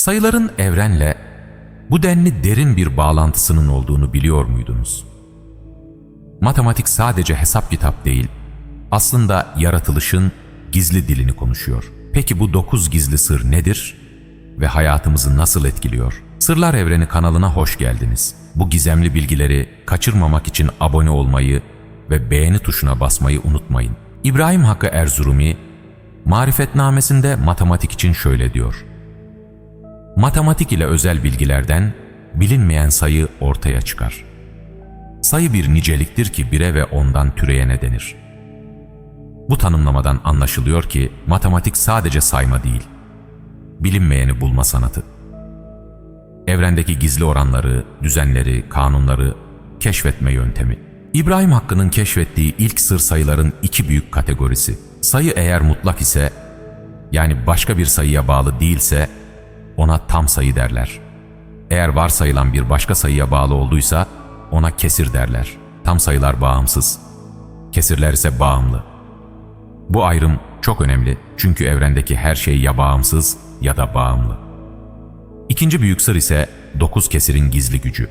Sayıların evrenle bu denli derin bir bağlantısının olduğunu biliyor muydunuz? Matematik sadece hesap kitap değil, aslında yaratılışın gizli dilini konuşuyor. Peki bu dokuz gizli sır nedir ve hayatımızı nasıl etkiliyor? Sırlar Evreni kanalına hoş geldiniz. Bu gizemli bilgileri kaçırmamak için abone olmayı ve beğeni tuşuna basmayı unutmayın. İbrahim Hakkı Erzurumi, marifetnamesinde matematik için şöyle diyor. Matematik ile özel bilgilerden bilinmeyen sayı ortaya çıkar. Sayı bir niceliktir ki bire ve ondan türeyene denir. Bu tanımlamadan anlaşılıyor ki matematik sadece sayma değil, bilinmeyeni bulma sanatı. Evrendeki gizli oranları, düzenleri, kanunları keşfetme yöntemi. İbrahim Hakkı'nın keşfettiği ilk sır sayıların iki büyük kategorisi. Sayı eğer mutlak ise, yani başka bir sayıya bağlı değilse, ona tam sayı derler. Eğer varsayılan bir başka sayıya bağlı olduysa, ona kesir derler. Tam sayılar bağımsız, kesirler ise bağımlı. Bu ayrım çok önemli çünkü evrendeki her şey ya bağımsız ya da bağımlı. İkinci büyük sır ise dokuz kesirin gizli gücü.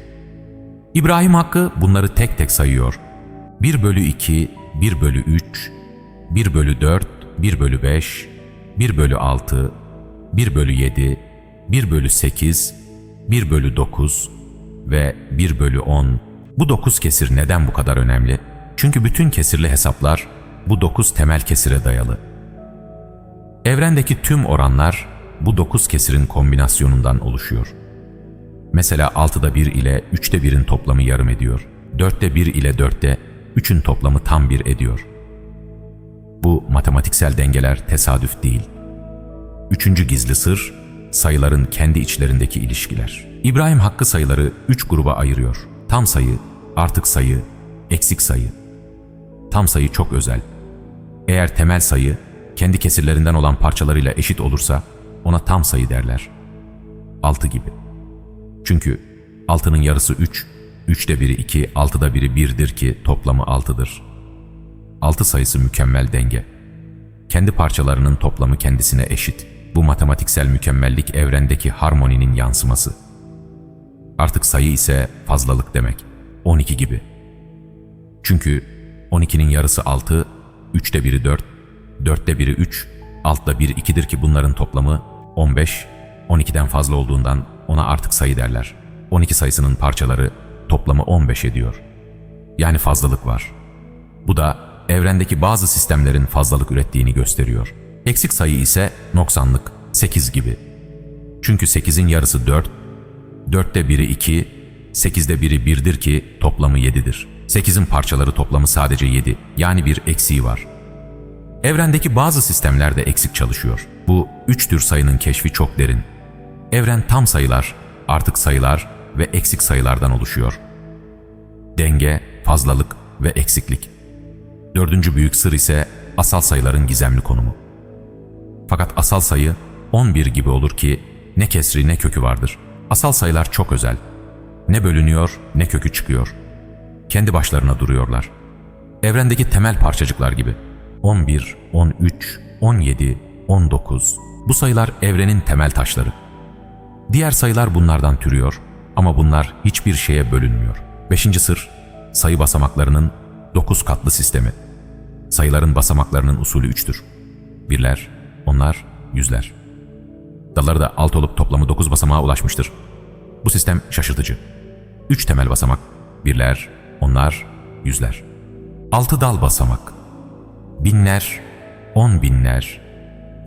İbrahim Hakkı bunları tek tek sayıyor. 1 bölü 2, 1 bölü 3, 1 bölü 4, 1 bölü 5, 1 bölü 6, 1 bölü 7, 1 bölü 8, 1 bölü 9 ve 1 bölü 10. Bu dokuz kesir neden bu kadar önemli? Çünkü bütün kesirli hesaplar bu dokuz temel kesire dayalı. Evrendeki tüm oranlar bu dokuz kesirin kombinasyonundan oluşuyor. Mesela 6'da 1 ile 3'te 1'in toplamı yarım ediyor. 4'te 1 ile 4'te 3'ün toplamı tam 1 ediyor. Bu matematiksel dengeler tesadüf değil. Üçüncü gizli sır, sayıların kendi içlerindeki ilişkiler. İbrahim Hakkı sayıları üç gruba ayırıyor. Tam sayı, artık sayı, eksik sayı. Tam sayı çok özel. Eğer temel sayı, kendi kesirlerinden olan parçalarıyla eşit olursa ona tam sayı derler. 6 gibi. Çünkü 6'nın yarısı 3, 3'te biri 2, 6'da biri 1'dir ki toplamı 6'dır. 6 sayısı mükemmel denge. Kendi parçalarının toplamı kendisine eşit. Bu matematiksel mükemmellik evrendeki harmoninin yansıması. Artık sayı ise fazlalık demek. 12 gibi. Çünkü 12'nin yarısı 6, 3'te biri 4, 4'te biri 3, altta biri 2'dir ki bunların toplamı 15, 12'den fazla olduğundan ona artık sayı derler. 12 sayısının parçaları toplamı 15 ediyor. Yani fazlalık var. Bu da evrendeki bazı sistemlerin fazlalık ürettiğini gösteriyor. Eksik sayı ise noksanlık, 8 gibi. Çünkü 8'in yarısı 4, 4'te biri 2, 8'de biri 1'dir ki toplamı 7'dir. 8'in parçaları toplamı sadece 7, yani bir eksiği var. Evrendeki bazı sistemler de eksik çalışıyor. Bu üç tür sayının keşfi çok derin. Evren tam sayılar, artık sayılar ve eksik sayılardan oluşuyor. Denge, fazlalık ve eksiklik. Dördüncü büyük sır ise asal sayıların gizemli konumu. Fakat asal sayı 11 gibi olur ki ne kesri ne kökü vardır. Asal sayılar çok özel. Ne bölünüyor ne kökü çıkıyor. Kendi başlarına duruyorlar. Evrendeki temel parçacıklar gibi. 11, 13, 17, 19. Bu sayılar evrenin temel taşları. Diğer sayılar bunlardan türüyor ama bunlar hiçbir şeye bölünmüyor. Beşinci sır, sayı basamaklarının dokuz katlı sistemi. Sayıların basamaklarının usulü üçtür. Birler, onlar, yüzler. Dalları da alt olup toplamı dokuz basamağa ulaşmıştır. Bu sistem şaşırtıcı. Üç temel basamak, birler, onlar, yüzler. Altı dal basamak, binler, on binler,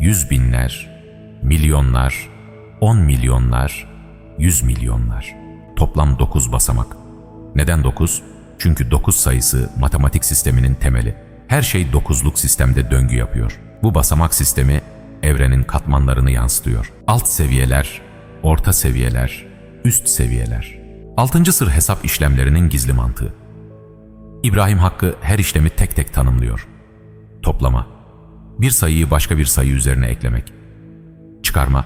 yüz binler, milyonlar, on milyonlar, yüz milyonlar. Toplam dokuz basamak. Neden dokuz? Çünkü dokuz sayısı matematik sisteminin temeli. Her şey dokuzluk sistemde döngü yapıyor. Bu basamak sistemi evrenin katmanlarını yansıtıyor. Alt seviyeler, orta seviyeler, üst seviyeler. Altıncı sır hesap işlemlerinin gizli mantığı. İbrahim Hakkı her işlemi tek tek tanımlıyor. Toplama, bir sayıyı başka bir sayı üzerine eklemek. Çıkarma,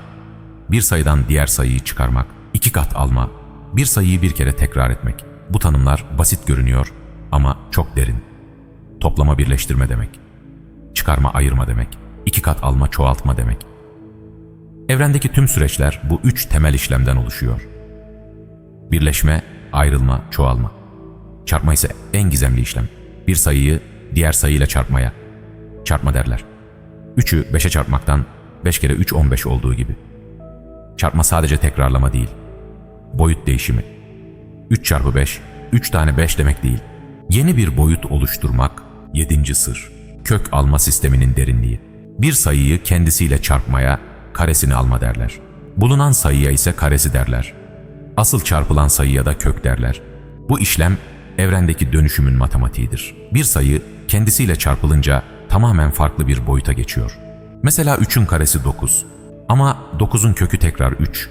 bir sayıdan diğer sayıyı çıkarmak. iki kat alma, bir sayıyı bir kere tekrar etmek. Bu tanımlar basit görünüyor ama çok derin. Toplama birleştirme demek. Çıkarma ayırma demek. iki kat alma çoğaltma demek. Evrendeki tüm süreçler bu üç temel işlemden oluşuyor. Birleşme, ayrılma, çoğalma. Çarpma ise en gizemli işlem. Bir sayıyı diğer sayıyla çarpmaya. Çarpma derler. Üçü beşe çarpmaktan beş kere üç on beş olduğu gibi. Çarpma sadece tekrarlama değil. Boyut değişimi. 3 çarpı 5, 3 tane 5 demek değil. Yeni bir boyut oluşturmak, yedinci sır. Kök alma sisteminin derinliği. Bir sayıyı kendisiyle çarpmaya, karesini alma derler. Bulunan sayıya ise karesi derler. Asıl çarpılan sayıya da kök derler. Bu işlem evrendeki dönüşümün matematiğidir. Bir sayı kendisiyle çarpılınca tamamen farklı bir boyuta geçiyor. Mesela 3'ün karesi 9. Ama 9'un kökü tekrar 3.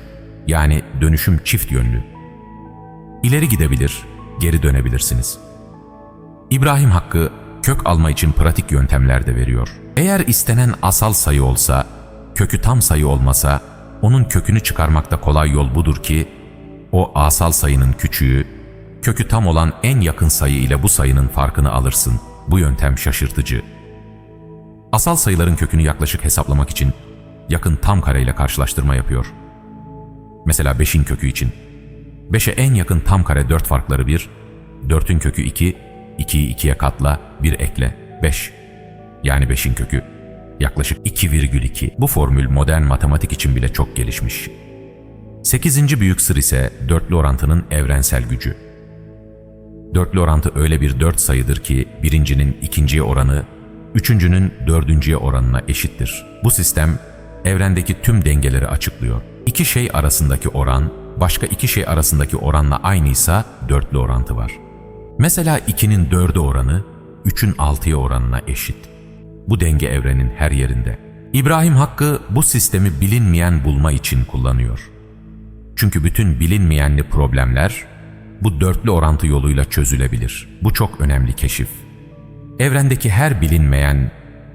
Yani dönüşüm çift yönlü. İleri gidebilir, geri dönebilirsiniz. İbrahim Hakkı kök alma için pratik yöntemler de veriyor. Eğer istenen asal sayı olsa, kökü tam sayı olmasa, onun kökünü çıkarmakta kolay yol budur ki, o asal sayının küçüğü, kökü tam olan en yakın sayı ile bu sayının farkını alırsın. Bu yöntem şaşırtıcı. Asal sayıların kökünü yaklaşık hesaplamak için yakın tam kare ile karşılaştırma yapıyor. Mesela 5'in kökü için 5'e en yakın tam kare 4 farkları 1, 4'ün kökü 2, 2'yi 2'ye katla, 1 ekle, 5. Yani 5'in kökü yaklaşık 2,2. Bu formül modern matematik için bile çok gelişmiş. 8. büyük sır ise dörtlü orantının evrensel gücü. Dörtlü orantı öyle bir dört sayıdır ki birincinin ikinciye oranı, üçüncünün dördüncüye oranına eşittir. Bu sistem evrendeki tüm dengeleri açıklıyor. İki şey arasındaki oran, başka iki şey arasındaki oranla aynıysa dörtlü orantı var. Mesela 2'nin 4'e oranı 3'ün 6'ya oranına eşit. Bu denge evrenin her yerinde. İbrahim Hakkı bu sistemi bilinmeyen bulma için kullanıyor. Çünkü bütün bilinmeyenli problemler bu dörtlü orantı yoluyla çözülebilir. Bu çok önemli keşif. Evrendeki her bilinmeyen,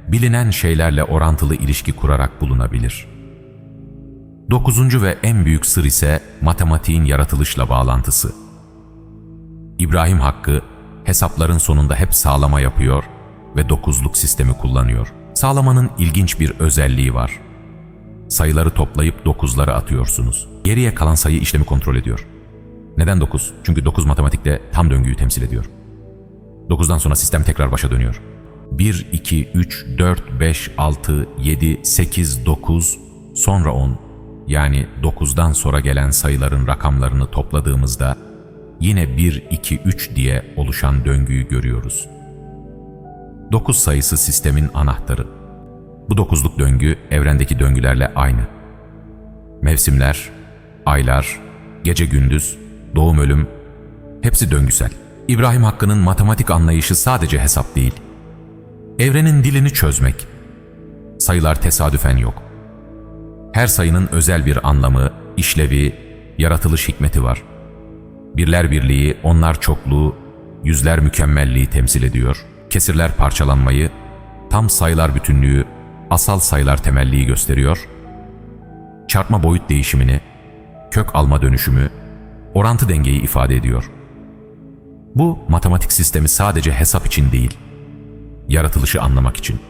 bilinen şeylerle orantılı ilişki kurarak bulunabilir. Dokuzuncu ve en büyük sır ise matematiğin yaratılışla bağlantısı. İbrahim Hakkı hesapların sonunda hep sağlama yapıyor ve dokuzluk sistemi kullanıyor. Sağlamanın ilginç bir özelliği var. Sayıları toplayıp dokuzları atıyorsunuz. Geriye kalan sayı işlemi kontrol ediyor. Neden 9? Çünkü 9 matematikte tam döngüyü temsil ediyor. 9'dan sonra sistem tekrar başa dönüyor. 1, 2, 3, 4, 5, 6, 7, 8, 9, sonra 10. Yani 9'dan sonra gelen sayıların rakamlarını topladığımızda yine 1, 2, 3 diye oluşan döngüyü görüyoruz. 9 sayısı sistemin anahtarı. Bu dokuzluk döngü evrendeki döngülerle aynı. Mevsimler, aylar, gece gündüz, doğum ölüm hepsi döngüsel. İbrahim Hakkı'nın matematik anlayışı sadece hesap değil. Evrenin dilini çözmek. Sayılar tesadüfen yok. Her sayının özel bir anlamı, işlevi, yaratılış hikmeti var. Birler birliği, onlar çokluğu, yüzler mükemmelliği temsil ediyor. Kesirler parçalanmayı, tam sayılar bütünlüğü, asal sayılar temelliği gösteriyor. Çarpma boyut değişimini, kök alma dönüşümü, orantı dengeyi ifade ediyor. Bu matematik sistemi sadece hesap için değil, yaratılışı anlamak için.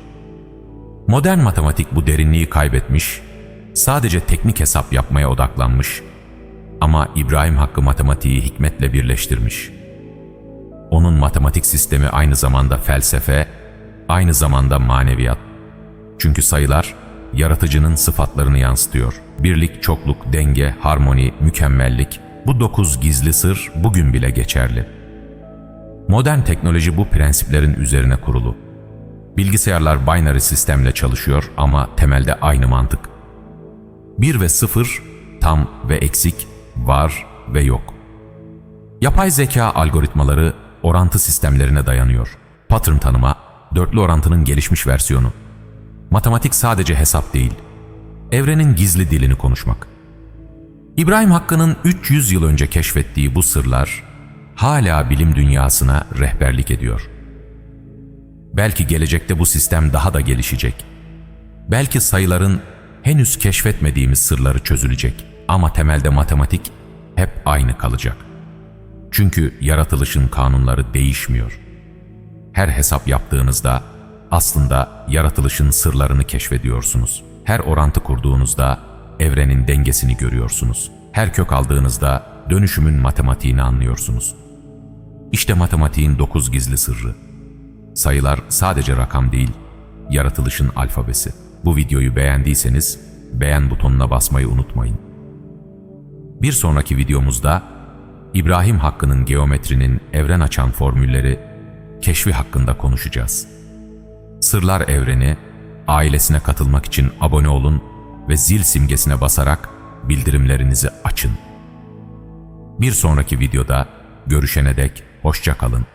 Modern matematik bu derinliği kaybetmiş, sadece teknik hesap yapmaya odaklanmış ama İbrahim Hakkı matematiği hikmetle birleştirmiş. Onun matematik sistemi aynı zamanda felsefe, aynı zamanda maneviyat. Çünkü sayılar yaratıcının sıfatlarını yansıtıyor. Birlik, çokluk, denge, harmoni, mükemmellik, bu dokuz gizli sır bugün bile geçerli. Modern teknoloji bu prensiplerin üzerine kurulu. Bilgisayarlar binary sistemle çalışıyor ama temelde aynı mantık. Bir ve sıfır, tam ve eksik, var ve yok. Yapay zeka algoritmaları orantı sistemlerine dayanıyor. Pattern tanıma, dörtlü orantının gelişmiş versiyonu. Matematik sadece hesap değil, evrenin gizli dilini konuşmak. İbrahim Hakkı'nın 300 yıl önce keşfettiği bu sırlar hala bilim dünyasına rehberlik ediyor. Belki gelecekte bu sistem daha da gelişecek. Belki sayıların henüz keşfetmediğimiz sırları çözülecek ama temelde matematik hep aynı kalacak. Çünkü yaratılışın kanunları değişmiyor. Her hesap yaptığınızda aslında yaratılışın sırlarını keşfediyorsunuz. Her orantı kurduğunuzda evrenin dengesini görüyorsunuz. Her kök aldığınızda dönüşümün matematiğini anlıyorsunuz. İşte matematiğin dokuz gizli sırrı. Sayılar sadece rakam değil, yaratılışın alfabesi. Bu videoyu beğendiyseniz beğen butonuna basmayı unutmayın. Bir sonraki videomuzda İbrahim Hakkı'nın geometrinin evren açan formülleri keşfi hakkında konuşacağız. Sırlar Evreni ailesine katılmak için abone olun ve zil simgesine basarak bildirimlerinizi açın. Bir sonraki videoda görüşene dek hoşça kalın.